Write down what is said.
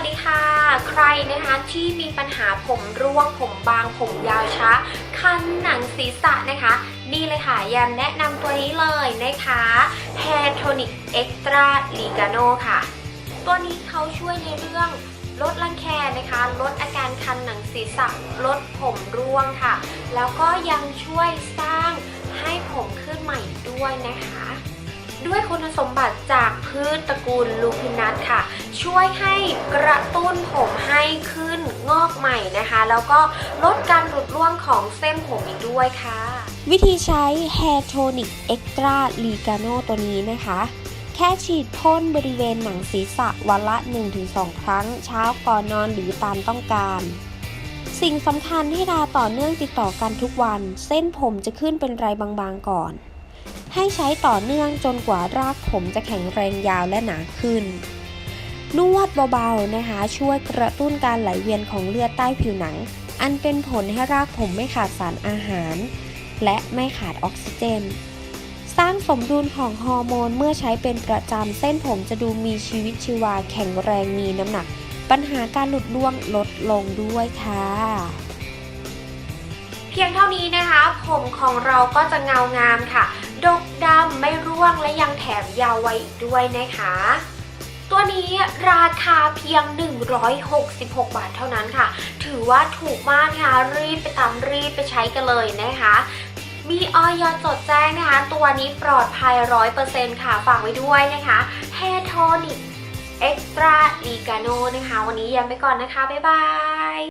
วัสดีค่ะ ใครนะคะที่มีปัญหาผมร่วงผมบางผมยาวช้า คันหนังศีรษะนะคะ นี่เลยค่ะแยมแนะนำตัวนี้เลยนะคะ Hair Tonic Extra Ligano ค่ะ ตัวนี้เขาช่วยในเรื่องลดรังแคนะคะ ลดอาการคันหนังศีรษะ ลดผมร่วงค่ะ แล้วก็ยังช่วยสร้างให้ผมขึ้นใหม่ด้วยนะคะ ด้วยคุณสมบัติจากพืชตระกูลลูพินัสค่ะ ช่วยให้กระตุ้นผมให้ขึ้นงอกใหม่นะคะ แล้วก็ลดการหลุดร่วงของเส้นผมอีกด้วยค่ะ วิธีใช้ Hair Tonic Extra Ligano ตัวนี้นะคะแค่ฉีดพ่นบริเวณหนังศีรษะวันละ 1-2 ครั้ง เช้าก่อนนอนหรือตามต้องการ สิ่งสำคัญให้ทาต่อเนื่องติดต่อกันทุกวัน เส้นผมจะขึ้นเป็นไรบางๆก่อน ให้ใช้ต่อเนื่องจนกว่ารากผมจะแข็งแรงยาวและหนาขึ้น นวดเบาๆนะคะ ช่วยกระตุ้นการไหลเวียนของเลือดใต้ผิวหนัง อันเป็นผลให้รากผมไม่ขาดสารอาหาร และไม่ขาดออกซิเจน สร้างสมดุลของฮอร์โมนเมื่อใช้เป็นประจำเส้นผมจะดูมีชีวิตชีวาแข็งแรงมีน้ำหนัก ปัญหาการหลุดร่วงลดลงด้วยค่ะเพียงเท่านี้นะคะ ผมของเราก็จะเงางามค่ะ มยาวไว้อีกด้วยนะคะ ตัวนี้ราคาเพียง 166 บาทเท่านั้นค่ะ ถือว่าถูกมากนะคะ รีบไปตามรีบไปใช้กันเลยนะคะมีออยจดแจ้งนะคะ ตัวนี้ปลอดภัย100%ค่ะ ฝากไว้ด้วยนะคะ Hair Tonic Extra Ligano นะคะ วันนี้ยังไปก่อนนะคะ บ๊ายบาย